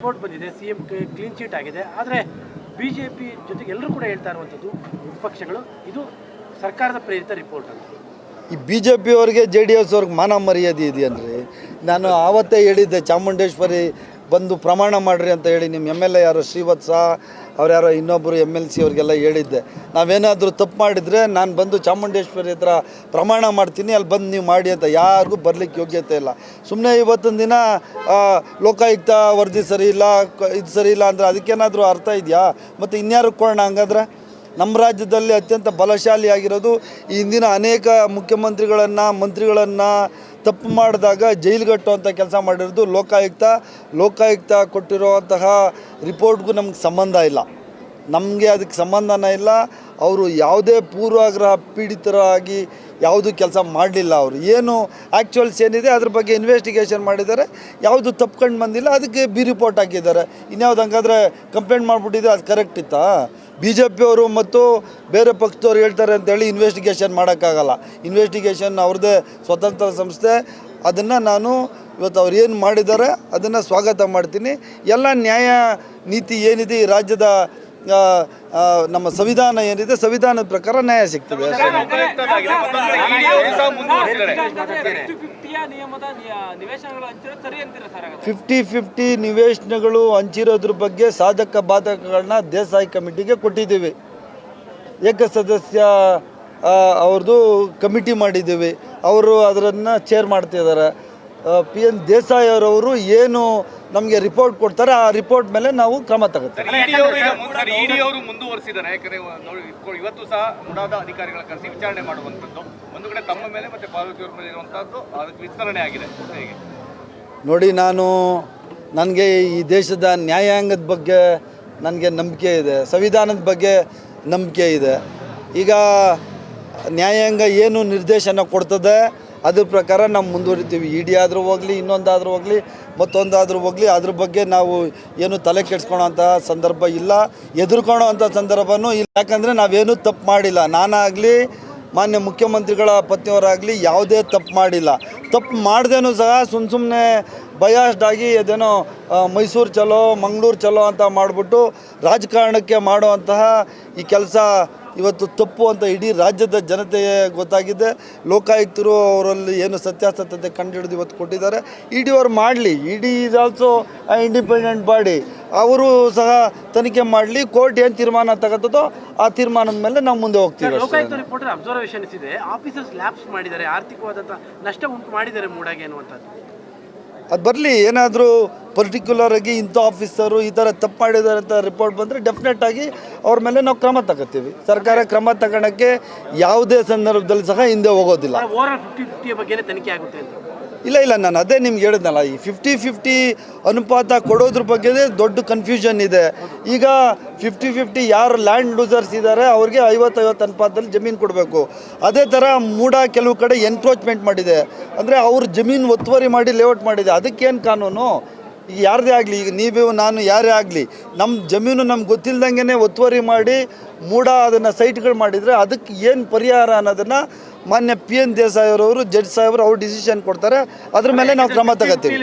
Report ಬಂದಿದೆ C M clean chit ಆಗಿದೆ. ಆದರೆ ಬಿ ಜೆ ಪಿ ಜೊತೆಗೆ ಎಲ್ಲರೂ ಕೂಡ ಹೇಳ್ತಾ ಇರುವಂಥದ್ದು ವಿಪಕ್ಷಗಳು, ಇದು ಸರ್ಕಾರದ ಪ್ರೇರಿತ ರಿಪೋರ್ಟ್ ಅಂತ. ಈ ಬಿ ಜೆ ಪಿಯವ್ರಿಗೆ ಜೆ ಡಿ ಎಸ್ ಅವ್ರಿಗೆ ಮಾನ ಮರ್ಯಾದೆ ಇದೆಯನ್ರಿ ನಾನು ಆವತ್ತೇ ಹೇಳಿದ್ದೆ ಚಾಮುಂಡೇಶ್ವರಿ ಬಂದು ಪ್ರಮಾಣ ಮಾಡಿರಿ ಅಂತ ಹೇಳಿ ನಿಮ್ಮ ಎಂ ಎಲ್ ಎ ಯಾರು ಶ್ರೀವತ್ಸ, ಅವ್ರು ಯಾರೋ ಇನ್ನೊಬ್ಬರು ಎಂ ಎಲ್ ಸಿ ಅವ್ರಿಗೆಲ್ಲ ಹೇಳಿದ್ದೆ. ನಾವೇನಾದರೂ ತಪ್ಪು ಮಾಡಿದರೆ ನಾನು ಬಂದು ಚಾಮುಂಡೇಶ್ವರಿ ಹತ್ರ ಪ್ರಮಾಣ ಮಾಡ್ತೀನಿ, ಅಲ್ಲಿ ಬಂದು ನೀವು ಮಾಡಿ ಅಂತ ಯಾರಿಗೂ ಬರಲಿಕ್ಕೆ ಯೋಗ್ಯತೆ ಇಲ್ಲ. ಸುಮ್ಮನೆ ಇವತ್ತಿನ ದಿನ ಲೋಕಾಯುಕ್ತ ವರದಿ ಸರಿ ಇಲ್ಲ ಇದು ಸರಿ ಇಲ್ಲ ಅಂದರೆ ಅದಕ್ಕೇನಾದರೂ ಅರ್ಥ ಇದೆಯಾ? ಮತ್ತು ಇನ್ಯಾರು ಕೊಡೋಣ ಹಂಗಾದ್ರೆ? ನಮ್ಮ ರಾಜ್ಯದಲ್ಲಿ ಅತ್ಯಂತ ಬಲಶಾಲಿಯಾಗಿರೋದು, ಈ ಹಿಂದಿನ ಅನೇಕ ಮುಖ್ಯಮಂತ್ರಿಗಳನ್ನು, ಮಂತ್ರಿಗಳನ್ನು ತಪ್ಪು ಮಾಡಿದಾಗ ಜೈಲ್ಗಟ್ಟುವಂಥ ಕೆಲಸ ಮಾಡಿರೋದು ಲೋಕಾಯುಕ್ತ. ಲೋಕಾಯುಕ್ತ ಕೊಟ್ಟಿರುವಂತಹ ರಿಪೋರ್ಟ್ಗೂ ನಮ್ಗೆ ಸಂಬಂಧ ಇಲ್ಲ. ನಮಗೆ ಅದಕ್ಕೆ ಸಂಬಂಧನೇ ಇಲ್ಲ. ಅವರು ಯಾವುದೇ ಪೂರ್ವಾಗ್ರಹ ಪೀಡಿತರಾಗಿ ಯಾವುದು ಕೆಲಸ ಮಾಡಲಿಲ್ಲ ಅವರು. ಏನು ಆ್ಯಕ್ಚುಯಲ್ಸ್ ಏನಿದೆ ಅದ್ರ ಬಗ್ಗೆ ಇನ್ವೆಸ್ಟಿಗೇಷನ್ ಮಾಡಿದ್ದಾರೆ. ಯಾವುದು ತಪ್ಕೊಂಡು ಬಂದಿಲ್ಲ, ಅದಕ್ಕೆ ಬಿ ರಿಪೋರ್ಟ್ ಹಾಕಿದ್ದಾರೆ. ಇನ್ಯಾವ್ದು ಹಂಗಾದ್ರೆ ಕಂಪ್ಲೇಂಟ್ ಮಾಡಿಬಿಟ್ಟಿದೆ, ಅದು ಕರೆಕ್ಟ್ ಇತ್ತಾ? ಬಿ ಜೆ ಪಿಯವರು ಮತ್ತು ಬೇರೆ ಪಕ್ಷದವ್ರು ಹೇಳ್ತಾರೆ ಅಂತೇಳಿ ಇನ್ವೆಸ್ಟಿಗೇಷನ್ ಮಾಡೋಕ್ಕಾಗಲ್ಲ. ಇನ್ವೆಸ್ಟಿಗೇಷನ್ ಅವ್ರದ್ದೇ ಸ್ವತಂತ್ರ ಸಂಸ್ಥೆ. ಅದನ್ನು ನಾನು ಇವತ್ತು ಅವ್ರು ಏನು ಮಾಡಿದ್ದಾರೆ, ಅದನ್ನು ಸ್ವಾಗತ ಮಾಡ್ತೀನಿ. ಎಲ್ಲ ನ್ಯಾಯ ನೀತಿ ಏನಿದೆ ಈ ರಾಜ್ಯದ ನಮ್ಮ ಸಂವಿಧಾನ ಏನಿದೆ ಸಂವಿಧಾನದ ಪ್ರಕಾರ ನ್ಯಾಯ ಸಿಗ್ತದೆ? ಫಿಫ್ಟಿ ಫಿಫ್ಟಿ ನಿವೇಶನಗಳು ಹಂಚಿರೋದ್ರ ಬಗ್ಗೆ ಸಾಧಕ ಬಾಧಕಗಳನ್ನ ದೇಸಾಯಿ ಕಮಿಟಿಗೆ ಕೊಟ್ಟಿದ್ದೀವಿ ಏಕ ಸದಸ್ಯ ಅವ್ರದ್ದು ಕಮಿಟಿ ಮಾಡಿದ್ದೀವಿ ಅವರು ಅದರನ್ನು ಚೇರ್ ಮಾಡ್ತಿದ್ದಾರೆ ಪಿ ಎನ್ ದೇಸಾಯಿ ಅವರವರು ಏನು ನಮಗೆ ರಿಪೋರ್ಟ್ ಕೊಡ್ತಾರೆ ಆ ರಿಪೋರ್ಟ್ ಮೇಲೆ ನಾವು ಕ್ರಮ ತಗೋತೀವಿ. ಅವರು ಮುಂದುವರಿಸಿದ್ದಾರೆ. ಯಾಕಂದ್ರೆ ಇವತ್ತು ಸಹ ಮುಡಾದ ಅಧಿಕಾರಿಗಳ ಕರೆಸಿ ವಿಚಾರಣೆ ಮಾಡುವಂಥದ್ದು. ಒಂದು ಕಡೆ ತಮ್ಮ ಮೇಲೆ ಮತ್ತೆ ಪಾರ್ವತಿಯವ್ರ ಮೇಲೆ ಇರುವಂತಹದ್ದು ಅದಕ್ಕೆ ವಿಸ್ತರಣೆ ಆಗಿದೆ. ನೋಡಿ ನಾನು ನನಗೆ ಈ ದೇಶದ ನ್ಯಾಯಾಂಗದ ಬಗ್ಗೆ ನನಗೆ ನಂಬಿಕೆ ಇದೆ. ಸಂವಿಧಾನದ ಬಗ್ಗೆ ನಂಬಿಕೆ ಇದೆ. ಈಗ ನ್ಯಾಯಾಂಗ ಏನು ನಿರ್ದೇಶನ ಕೊಡ್ತದೆ ಅದ್ರ ಪ್ರಕಾರ ನಾವು ಮುಂದುವರಿತೀವಿ. ಡಿ ಆದರೂ ಹೋಗಲಿ, ಇನ್ನೊಂದಾದರೂ ಹೋಗಲಿ, ಮತ್ತೊಂದಾದರೂ ಹೋಗಲಿ, ಅದ್ರ ಬಗ್ಗೆ ನಾವು ಏನು ತಲೆ ಕೆಡ್ಸ್ಕೊಳೋಂಥ ಸಂದರ್ಭ ಇಲ್ಲ. ಹೆದರ್ಕೊಳ್ಳೋ ಅಂಥ ಸಂದರ್ಭನೂ ಇಲ್ಲ. ಯಾಕಂದರೆ ನಾವೇನು ತಪ್ಪು ಮಾಡಿಲ್ಲ. ನಾನಾಗಲಿ, ಮಾನ್ಯ ಮುಖ್ಯಮಂತ್ರಿಗಳ ಪತ್ನಿಯವರಾಗಲಿ ಯಾವುದೇ ತಪ್ಪು ಮಾಡಿಲ್ಲ. ತಪ್ಪು ಮಾಡ್ದೇನೂ ಸಹ ಸುಮ್ಮ ಸುಮ್ಮನೆ ಬಯಾಸ್ಡಾಗಿ ಅದೇನೋ ಮೈಸೂರು ಚಲೋ, ಮಂಗಳೂರು ಚಲೋ ಅಂತ ಮಾಡಿಬಿಟ್ಟು ರಾಜಕಾರಣಕ್ಕೆ ಮಾಡುವಂತಹ ಈ ಕೆಲಸ ಇವತ್ತು ತಪ್ಪು ಅಂತ ಇಡೀ ರಾಜ್ಯದ ಜನತೆ ಗೊತ್ತಾಗಿದೆ. ಲೋಕಾಯುಕ್ತರು ಅವರಲ್ಲಿ ಏನು ಸತ್ಯಾಸತ್ಯತೆ ಕಂಡುಹಿಡಿದು ಇವತ್ತು ಕೊಟ್ಟಿದ್ದಾರೆ. ಇ ಡಿ ಅವ್ರು ಮಾಡಲಿ. E D is also independent body ಅವರು ಸಹ ತನಿಖೆ ಮಾಡಲಿ. ಕೋರ್ಟ್ ಏನು ತೀರ್ಮಾನ ತಗೋತದೋ ಆ ತೀರ್ಮಾನದ ಮೇಲೆ ನಾವು ಮುಂದೆ ಹೋಗ್ತೀವಿ. ಲೋಕಾಯುಕ್ತ ಅಬ್ಸರ್ವೇಷನ್ಸ್ ಇದೆ ಆಫೀಸರ್ಸ್ ಲ್ಯಾಪ್ಸ್ ಮಾಡಿದ್ದಾರೆ. ಆರ್ಥಿಕವಾದಂಥ ನಷ್ಟ ಉಂಟು ಮಾಡಿದ್ದಾರೆ ಮೂಡಾಗೆ ಅನ್ನುವಂಥದ್ದು. ಅದು ಬರಲಿ. ಏನಾದರೂ ಪರ್ಟಿಕ್ಯುಲರ್ ಆಗಿ ಇಂಥ ಆಫೀಸರು ಈ ಥರ ತಪ್ಪು ಮಾಡಿದ್ದಾರೆ ಅಂತ ರಿಪೋರ್ಟ್ ಬಂದರೆ ಡೆಫಿನೆಟ್ ಆಗಿ ಅವ್ರ ಮೇಲೆ ನಾವು ಕ್ರಮ ತಗೋತೀವಿ. ಸರ್ಕಾರ ಕ್ರಮ ತಗೋಣಕ್ಕೆ ಯಾವುದೇ ಸಂದರ್ಭದಲ್ಲಿ ಸಹ ಹಿಂದೆ ಹೋಗೋದಿಲ್ಲ. ಇಲ್ಲ ಇಲ್ಲ ನಾನು ಅದೇ ನಿಮ್ಗೆ ಹೇಳಿದ್ನಲ್ಲ ಈ ಫಿಫ್ಟಿ ಫಿಫ್ಟಿ ಅನುಪಾತ ಕೊಡೋದ್ರ ಬಗ್ಗೆ ದೊಡ್ಡ ಕನ್ಫ್ಯೂಷನ್ ಇದೆ. ಈಗ ಫಿಫ್ಟಿ ಫಿಫ್ಟಿ ಯಾರು ಲ್ಯಾಂಡ್ ಲೂಸರ್ಸ್ ಇದ್ದಾರೆ ಅವ್ರಿಗೆ ಐವತ್ತೈವತ್ತು ಐವತ್ತು ಅನುಪಾತದಲ್ಲಿ ಜಮೀನು ಕೊಡಬೇಕು. ಅದೇ ಥರ ಮೂಡ ಕೆಲವು ಕಡೆ ಎನ್ಕ್ರೋಚ್ಮೆಂಟ್ ಮಾಡಿದೆ. ಅಂದರೆ ಅವ್ರ ಜಮೀನು ಒತ್ತುವರಿ ಮಾಡಿ ಲೇಔಟ್ ಮಾಡಿದೆ. ಅದಕ್ಕೇನು ಕಾನೂನು? ಯಾರದೇ ಆಗಲಿ, ಈಗ ನೀವು, ನಾನು ಯಾರೇ ಆಗಲಿ ನಮ್ಮ ಜಮೀನು ನಮ್ಗೆ ಗೊತ್ತಿಲ್ದಂಗೆ ಒತ್ತುವರಿ ಮಾಡಿ ಮೂಡ ಅದನ್ನು ಸೈಟ್ಗಳು ಮಾಡಿದರೆ ಅದಕ್ಕೆ ಏನು ಪರಿಹಾರ ಅನ್ನೋದನ್ನು ಮಾನ್ಯ ಪಿ ಎನ್ ದೇಸಾಯಿ ಅವರು ಜಡ್ಜ್ ಸಾಹೇಬರು ಅವ್ರು ಡಿಸಿಷನ್ ಕೊಡ್ತಾರೆ. ಅದ್ರ ಮೇಲೆ ನಾವು ಕ್ರಮ ತಗೋತೀವಿ.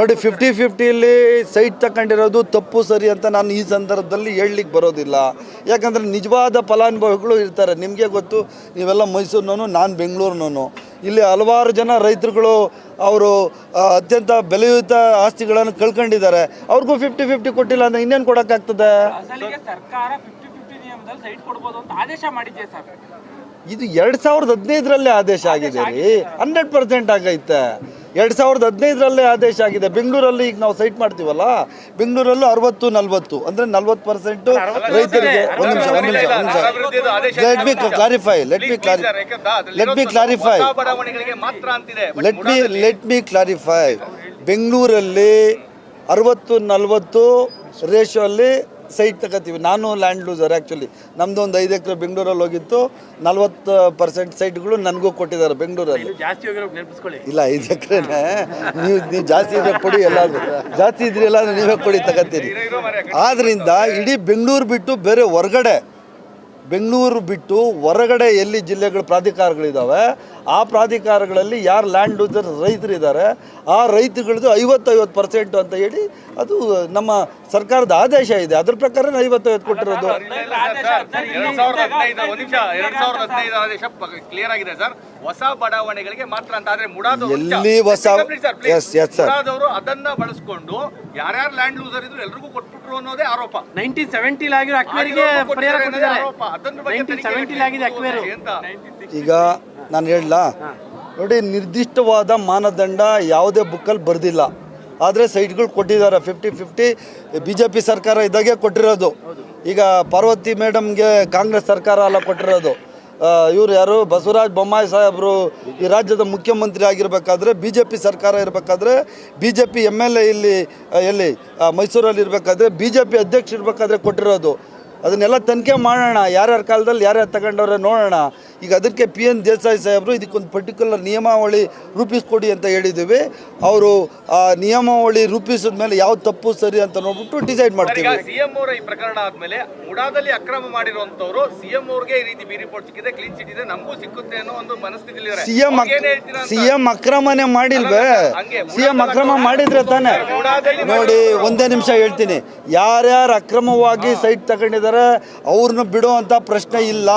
ನೋಡಿ ಫಿಫ್ಟಿ ಫಿಫ್ಟಿಲಿ ಸೈಟ್ ತಗೊಂಡಿರೋದು ತಪ್ಪು ಸರಿ ಅಂತ ನಾನು ಈ ಸಂದರ್ಭದಲ್ಲಿ ಹೇಳಲಿಕ್ಕೆ ಬರೋದಿಲ್ಲ. ಯಾಕಂದರೆ ನಿಜವಾದ ಫಲಾನುಭವಿಗಳು ಇರ್ತಾರೆ. ನಿಮಗೆ ಗೊತ್ತು ನೀವೆಲ್ಲ ಮೈಸೂರಿನವನು ನಾನು ಬೆಂಗಳೂರಿನವನು. ಇಲ್ಲಿ ಹಲವಾರು ಜನ ರೈತರುಗಳು ಅವರು ಅತ್ಯಂತ ಬೆಲೆಯುತ ಆಸ್ತಿಗಳನ್ನು ಕಳ್ಕೊಂಡಿದ್ದಾರೆ. ಅವ್ರಿಗೂ ಫಿಫ್ಟಿ ಫಿಫ್ಟಿ ಕೊಟ್ಟಿಲ್ಲ ಅಂದರೆ ಇನ್ನೇನು ಕೊಡೋಕ್ಕಾಗ್ತದೆ? ಅಸಲಿಗೆ ಸರ್ಕಾರ ಫಿಫ್ಟಿ ಫಿಫ್ಟಿ ನಿಯಮದಲ್ಲಿ ಸೈಟ್ ಕೊಡ್ಬೋದು ಅಂತ ಆದೇಶ ಮಾಡಿದ್ದೆ ಸರ್? ಇದು ಎರಡು ಸಾವಿರದ ಹದಿನೈದರಲ್ಲೇ ಆದೇಶ ಆಗಿದೆ ರೀ. ಹಂಡ್ರೆಡ್ ಪರ್ಸೆಂಟ್ ಆಗೈತೆ. ಎರಡು ಸಾವಿರದ ಹದಿನೈದರಲ್ಲೇ ಆದೇಶ ಆಗಿದೆ. ಬೆಂಗಳೂರಲ್ಲಿ ಈಗ ನಾವು ಸೈಟ್ ಮಾಡ್ತೀವಲ್ಲ ಬೆಂಗಳೂರಲ್ಲೂ ಅರವತ್ತು ನಲ್ವತ್ತು ಅಂದರೆ ನಲ್ವತ್ತು ಪರ್ಸೆಂಟು ರೈತರಿಗೆ ಒಂದು ನಿಮಿಷ ಒಂದು ನಿಮಿಷ ಒಂದು ನಿಮಿಷ. Let me clarify let me clarify let me clarify let me let me clarify ಬೆಂಗಳೂರಲ್ಲಿ ಅರವತ್ತು ನಲ್ವತ್ತು ರೇಷೋ ಅಲ್ಲಿ ಸೈಟ್ ತಗೋತೀವಿ. ನಾನು ಲ್ಯಾಂಡ್ ಲೂಸರ್ ಆ್ಯಕ್ಚುಲಿ ನಮ್ಮದು ಒಂದು ಐದು ಎಕರೆ ಬೆಂಗಳೂರಲ್ಲಿ ಹೋಗಿತ್ತು. ನಲ್ವತ್ತು ಪರ್ಸೆಂಟ್ ಸೈಟ್ಗಳು ನನಗೂ ಕೊಟ್ಟಿದ್ದಾರೆ ಬೆಂಗಳೂರಲ್ಲಿ. ಇಲ್ಲ ಐದು ಎಕರೆನೇ. ನೀವು ನೀವು ಜಾಸ್ತಿ ಇದ್ರೆ ಕೊಡಿ ಎಲ್ಲಾದರೂ. ಜಾಸ್ತಿ ಇದ್ರೆ ಎಲ್ಲಾದರೂ ನೀವೇ ಕೊಡಿ ತಗೋತೀರಿ ಆದ್ದರಿಂದ ಇಡೀ ಬೆಂಗಳೂರು ಬಿಟ್ಟು ಬೇರೆ ಹೊರಗಡೆ ಬೆಂಗಳೂರು ಬಿಟ್ಟು ಹೊರಗಡೆ ಎಲ್ಲಿ ಜಿಲ್ಲೆಗಳು ಪ್ರಾಧಿಕಾರಗಳಿದ್ದಾವೆ ಆ ಪ್ರಾಧಿಕಾರಗಳಲ್ಲಿ ಯಾರು ಲ್ಯಾಂಡ್ ಲೂಸರ್ ರೈತರಿದ್ದಾರೆ ಆ ರೈತಗಳದ್ದು ಐವತ್ತೈವತ್ತು ಪರ್ಸೆಂಟ್ ಅಂತ ಹೇಳಿ ಅದು ನಮ್ಮ ಸರ್ಕಾರದ ಆದೇಶ ಇದೆ. ಅದ್ರ ಪ್ರಕಾರ ಐವತ್ತೈವತ್ತು ಕೊಟ್ಟಿರೋದು. ಎರಡ್ ಸಾವಿರದ ಹದಿನೈದು ಒಂದ್ ನಿಮಿಷ ಎರಡ್ ಸಾವಿರದ ಹದಿನೈದು ಆದೇಶ ಕ್ಲಿಯರ್ ಆಗಿದೆ ಸರ್ ಹೊಸ ಬಡಾವಣೆಗಳಿಗೆ ಮಾತ್ರ ಅಂತ ಆದ್ರೆ ಎಲ್ಲಿ ಹೊಸ- ಎಸ್ ಎಸ್ ಸರ್ ಮುಡಾದವರು ಅದನ್ನ ಬಳಸ್ಕೊಂಡು ಯಾರ್ಯಾರು ಲ್ಯಾಂಡ್ ಲೂಸರ್ ಇದ್ರು ಎಲ್ರಿಗೂ ಕೊಟ್ಬಿಟ್ರು ಅನ್ನೋದೇ ಆರೋಪ. ನೈನ್ಟೀನ್ ಸೆವೆಂಟಿಲ್ ಆಗಿರೋ ಅಕ್ವೇರಿಗೆ ಪರಿಹಾರ ಕೊಟ್ಟಿದ್ದಾರೆ. ಆರೋಪ. ಅದನ್ನ ಬಗ್ಗೆ ಆಗಿದೆ ಅಕ್ವೇರು ಅಂತ. ಈಗ ನಾನು ಹೇಳಲಾ ನೋಡಿ, ನಿರ್ದಿಷ್ಟವಾದ ಮಾನದಂಡ ಯಾವುದೇ ಬುಕ್ಕಲ್ಲಿ ಬರೆದಿಲ್ಲ. ಆದರೆ ಸೈಟ್ಗಳು ಕೊಟ್ಟಿದ್ದಾರೆ fifty fifty B J P ಸರ್ಕಾರ ಇದ್ದಾಗೆ ಕೊಟ್ಟಿರೋದು. ಈಗ ಪಾರ್ವತಿ ಮೇಡಮ್ಗೆ ಕಾಂಗ್ರೆಸ್ ಸರ್ಕಾರ ಅಲ್ಲ ಕೊಟ್ಟಿರೋದು. ಇವರು ಯಾರು? ಬಸವರಾಜ ಬೊಮ್ಮಾಯಿ ಸಾಹೇಬರು ಈ ರಾಜ್ಯದ ಮುಖ್ಯಮಂತ್ರಿ ಆಗಿರಬೇಕಾದ್ರೆ ಬಿ ಜೆ ಪಿ ಸರ್ಕಾರ ಇರಬೇಕಾದ್ರೆ B J P M L A ಇಲ್ಲಿ ಎಲ್ಲಿ ಮೈಸೂರಲ್ಲಿ ಇರಬೇಕಾದ್ರೆ ಬಿ ಜೆ ಪಿ ಅಧ್ಯಕ್ಷ ಇರಬೇಕಾದ್ರೆ ಕೊಟ್ಟಿರೋದು. ಅದನ್ನೆಲ್ಲ ತನಿಖೆ ಮಾಡೋಣ. ಯಾರ್ಯಾರ ಕಾಲದಲ್ಲಿ ಯಾರ್ಯಾರು ತಗೊಂಡವ್ರೆ ನೋಡೋಣ. ಈಗ ಅದಕ್ಕೆ ಪಿ ಎನ್ ದೇಸಾಯಿ ಸಾಹೇಬರು ಇದಕ್ಕೊಂದು ಪರ್ಟಿಕ್ಯುಲರ್ ನಿಯಮಾವಳಿ ರೂಪಿಸ್ಕೊಡಿ ಅಂತ ಹೇಳಿದ್ದೀವಿ. ಅವರು ಆ ನಿಯಮಾವಳಿ ರೂಪಿಸಿದ ಮೇಲೆ ಯಾವ ತಪ್ಪು ಸರಿ ಅಂತ ನೋಡ್ಬಿಟ್ಟು ಡಿಸೈಡ್ ಮಾಡ್ತೀವಿ. ಸಿಎಂ ಅವರ ಈ ಪ್ರಕರಣ ಆದ್ಮೇಲೆ ಮುಡಾದಲ್ಲಿ ಅಕ್ರಮ ಮಾಡಿರುವಂತವ್ರು ಸಿಎಂ ಅವ್ರಿಗೆ ಈ ರೀತಿ ಬಿ ರಿಪೋರ್ಟ್ ಸಿಕ್ಕಿದೆ ಕ್ಲೀನ್ ಚಿಟ್ ಇದೆ ನಮಗೂ ಸಿಕ್ಕುತ್ತೆ ಅನ್ನೋ ಒಂದು ಮನಸ್ಥಿತಿ ಸಿ ಎಂ ಸಿ ಎಂ ಅಕ್ರಮನೇ ಮಾಡಿಲ್ವೇ? ಸಿಎಂ ಸಿ ಎಂ ಅಕ್ರಮ ಮಾಡಿದ್ರೆ ತಾನೆ? ನೋಡಿ ಒಂದೇ ನಿಮಿಷ ಹೇಳ್ತೀನಿ. ಯಾರ್ಯಾರು ಅಕ್ರಮವಾಗಿ ಸೈಟ್ ತಗೊಂಡಿದ್ದಾರೆ ಅವ್ರನ್ನ ಬಿಡುವಂಥ ಪ್ರಶ್ನೆ ಇಲ್ಲ.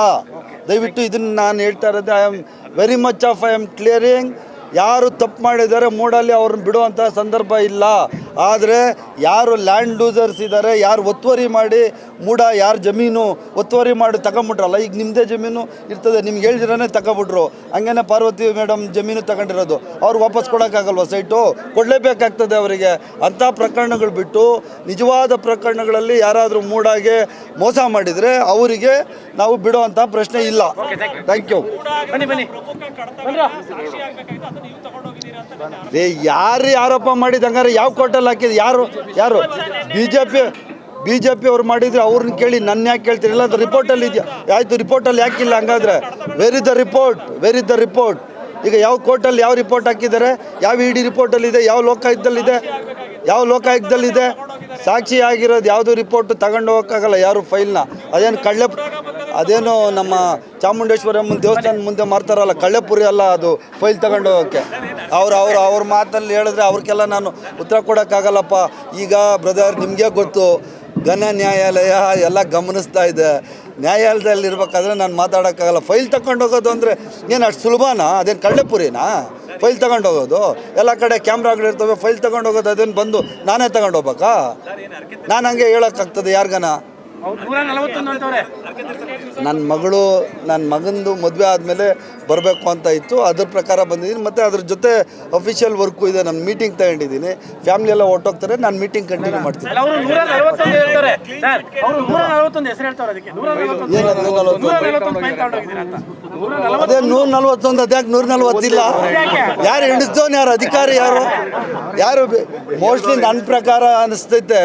ದಯವಿಟ್ಟು ಇದನ್ನು ನಾನು ಹೇಳ್ತಾ ಇರೋದು I am very much of I am clearing ಯಾರು ತಪ್ಪು ಮಾಡಿದ್ದಾರೆ, ಮೂಡಲ್ಲಿ ಅವ್ರನ್ನ ಬಿಡುವಂಥ ಸಂದರ್ಭ ಇಲ್ಲ. ಆದರೆ ಯಾರು ಲ್ಯಾಂಡ್ ಲೂಸರ್ಸ್ ಇದ್ದಾರೆ ಯಾರು ಒತ್ತುವರಿ ಮಾಡಿ ಮೂಡ ಯಾರು ಜಮೀನು ಒತ್ತುವರಿ ಮಾಡಿ ತಗೊಂಬಿಟ್ರಲ್ಲ ಈಗ ನಿಮ್ಮದೇ ಜಮೀನು ಇರ್ತದೆ ನಿಮ್ಗೆ ಹೇಳಿದ್ರೇ ತಗೊಬಿಟ್ರು. ಹಂಗೇನೆ ಪಾರ್ವತಿ ಮೇಡಮ್ ಜಮೀನು ತಗೊಂಡಿರೋದು. ಅವ್ರು ವಾಪಸ್ ಕೊಡೋಕ್ಕಾಗಲ್ವ ಸೈಟು? ಕೊಡಲೇಬೇಕಾಗ್ತದೆ ಅವರಿಗೆ. ಅಂಥ ಪ್ರಕರಣಗಳು ಬಿಟ್ಟು ನಿಜವಾದ ಪ್ರಕರಣಗಳಲ್ಲಿ ಯಾರಾದರೂ ಮೂಡಾಗೆ ಮೋಸ ಮಾಡಿದರೆ ಅವರಿಗೆ ನಾವು ಬಿಡುವಂಥ ಪ್ರಶ್ನೆ ಇಲ್ಲ. ಥ್ಯಾಂಕ್ ಯು ಬನ್ನಿ ಬನ್ನಿ. ಪ್ರಮುಖ ಸಾಕ್ಷಿ ಆಗ್ಬೇಕಾಗಿತ್ತು ಅದನ್ನ ನೀವು ತಗೊಂಡೋಗಿದ್ದೀರಾ ಅಂತ ನನ್ನ ಏ ಯಾರು ಆರೋಪ ಮಾಡಿದ ಹಂಗಾರೆ ಯಾವ ಕೋರ್ಟಲ್ಲಿ ಹಾಕಿದ್ ಯಾರು? ಯಾರು? B J P B J P ಅವ್ರು ಮಾಡಿದ್ರೆ ಅವ್ರನ್ನ ಕೇಳಿ ನನ್ನ ಯಾಕೆ ಕೇಳ್ತೀರಿ? ಇಲ್ಲ ಅದು ರಿಪೋರ್ಟಲ್ಲಿ ಇದೆಯಾ? ಆಯಿತು ರಿಪೋರ್ಟಲ್ಲಿ ಯಾಕಿಲ್ಲ ಹಂಗಾದ್ರೆ. Very the report very the report ಈಗ ಯಾವ ಕೋರ್ಟಲ್ಲಿ ಯಾವ ರಿಪೋರ್ಟ್ ಹಾಕಿದ್ದಾರೆ? ಯಾವ ಇ ಡಿ ರಿಪೋರ್ಟಲ್ಲಿದೆ ಯಾವ ಲೋಕಾಯುಕ್ತದಲ್ಲಿದೆ ಯಾವ ಲೋಕಾಯುಕ್ತದಲ್ಲಿದೆ ಸಾಕ್ಷಿ ಆಗಿರೋದು ಯಾವುದು ರಿಪೋರ್ಟ್ ತಗೊಂಡು ಹೋಗೋಕ್ಕಾಗಲ್ಲ ಯಾರು ಫೈಲ್ನ ಅದೇನು ಕಳ್ಳೆ ಅದೇನು ನಮ್ಮ ಚಾಮುಂಡೇಶ್ವರಮ್ಮನ ದೇವಸ್ಥಾನ ಮುಂದೆ ಮಾಡ್ತಾರಲ್ಲ ಕಳ್ಳೆಪುರಿ ಅಲ್ಲ ಅದು ಫೈಲ್ ತಗೊಂಡು ಹೋಗೋಕ್ಕೆ. ಅವ್ರು ಅವ್ರು ಅವ್ರ ಮಾತಲ್ಲಿ ಹೇಳಿದ್ರೆ ಅವ್ರಿಗೆಲ್ಲ ನಾನು ಉತ್ತರ ಕೊಡೋಕ್ಕಾಗಲ್ಲಪ್ಪ. ಈಗ ಬ್ರದರ್ ನಿಮಗೆ ಗೊತ್ತು, ಘನ ನ್ಯಾಯಾಲಯ ಎಲ್ಲ ಗಮನಿಸ್ತಾ ಇದೆ. ನ್ಯಾಯಾಲಯದಲ್ಲಿ ಇರ್ಬೇಕಾದ್ರೆ ನಾನು ಮಾತಾಡೋಕ್ಕಾಗಲ್ಲ. ಫೈಲ್ ತಗೊಂಡು ಹೋಗೋದು ಅಂದರೆ ಏನು ಅಷ್ಟು ಸುಲಭನಾ? ಅದೇನು ಕಳ್ಳೆಪುರಿನಾ? ಫೈಲ್ ತಗೊಂಡು ಹೋಗೋದು? ಎಲ್ಲ ಕಡೆ ಕ್ಯಾಮ್ರಾಗಳಿರ್ತವೆ ಫೈಲ್ ತಗೊಂಡು ಹೋಗೋದು, ಅದೇನು ಬಂದು ನಾನೇ ತಗೊಂಡು ಹೋಗ್ಬೇಕಾ? ನಾನು ಹಂಗೆ ಹೇಳೋಕ್ಕಾಗ್ತದೆ ಯಾರಿಗನ? ನನ್ನ ಮಗಳು ನನ್ನ ಮಗಂದು ಮದುವೆ ಆದಮೇಲೆ ಬರಬೇಕು ಅಂತ ಇತ್ತು. ಅದ್ರ ಪ್ರಕಾರ ಬಂದಿದ್ದೀನಿ. ಮತ್ತು ಅದ್ರ ಜೊತೆ ಅಫಿಷಿಯಲ್ ವರ್ಕು ಇದೆ. ನಾನು ಮೀಟಿಂಗ್ ತಗೊಂಡಿದ್ದೀನಿ. ಫ್ಯಾಮಿಲಿ ಎಲ್ಲ ಹೊಟ್ಟೋಗ್ತಾರೆ ನಾನು ಮೀಟಿಂಗ್ ಕಂಟಿನ್ಯೂ ಮಾಡ್ತೀನಿ. ಅದೇ ನೂರ ನಲ್ವತ್ತೊಂದು ಅದ್ಯಾಕೆ ನೂರ ನಲ್ವತ್ತಿಲ್ಲ ಯಾರು ಹಿಡಿಸ್ದವನು ಯಾರು? ಅಧಿಕಾರಿ ಯಾರು? ಯಾರು ಮೋಸ್ಟ್ಲಿ ನನ್ನ ಪ್ರಕಾರ ಅನಿಸ್ತೈತೆ.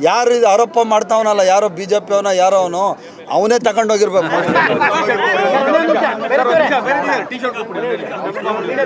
ಯಾರು ಇದು ಆರೋಪ ಮಾಡ್ತಾವನಲ್ಲ ಯಾರೋ ಬಿ ಜೆ ಪಿ ಅವನ ಯಾರೋ ಅವನು ಅವನೇ ತಗೊಂಡೋಗಿರ್ಬೇಕು